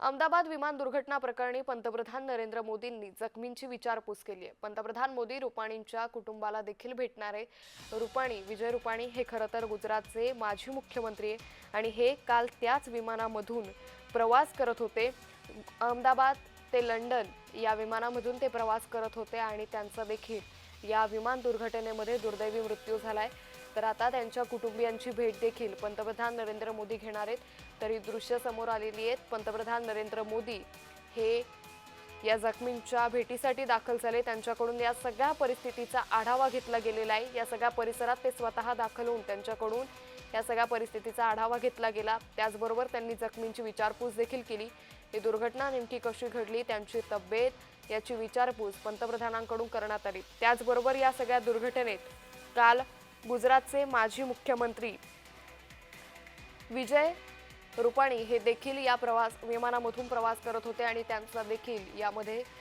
अहमदाबाद विमान दुर्घटना प्रकरणी पंतप्रधान नरेंद्र मोदींनी जखमींची विचारपूस केली आहे. पंतप्रधान मोदी रुपाणींच्या कुटुंबाला देखील भेटणारे रुपाणी विजय रुपाणी हे खरं तर गुजरातचे माजी मुख्यमंत्री आहे आणि हे काल त्याच विमानामधून प्रवास करत होते. अहमदाबाद ते लंडन या विमानामधून ते प्रवास करत होते आणि त्यांचा देखील या विमान दुर्घटनेमध्ये दुर्दैवी मृत्यू झालाय. तर आता त्यांच्या कुटुंबियांची भेट देखील पंतप्रधान नरेंद्र मोदी घेणार आहेत. तर ही दृश्य समोर आलेली आहेत. पंतप्रधान नरेंद्र मोदी हे या जखमींच्या भेटीसाठी दाखल झाले. त्यांच्याकडून या सगळ्या परिस्थितीचा आढावा घेतला गेलेला आहे. या सगळ्या परिसरात ते स्वतः दाखल होऊन त्यांच्याकडून या सगळ्या परिस्थितीचा आढावा घेतला गेला. त्याचबरोबर त्यांनी जखमींची विचारपूस देखील केली. ही दुर्घटना नेमकी कशी घडली त्यांची तब्येत याची विचारपूस पंतप्रधानांकडून करण्यात आली. त्याचबरोबर या सगळ्या दुर्घटनेत काल गुजरातचे माजी मुख्यमंत्री विजय रुपाणी हे देखील या प्रवास विमानामधून प्रवास करत होते आणि त्यांचा देखील यामध्ये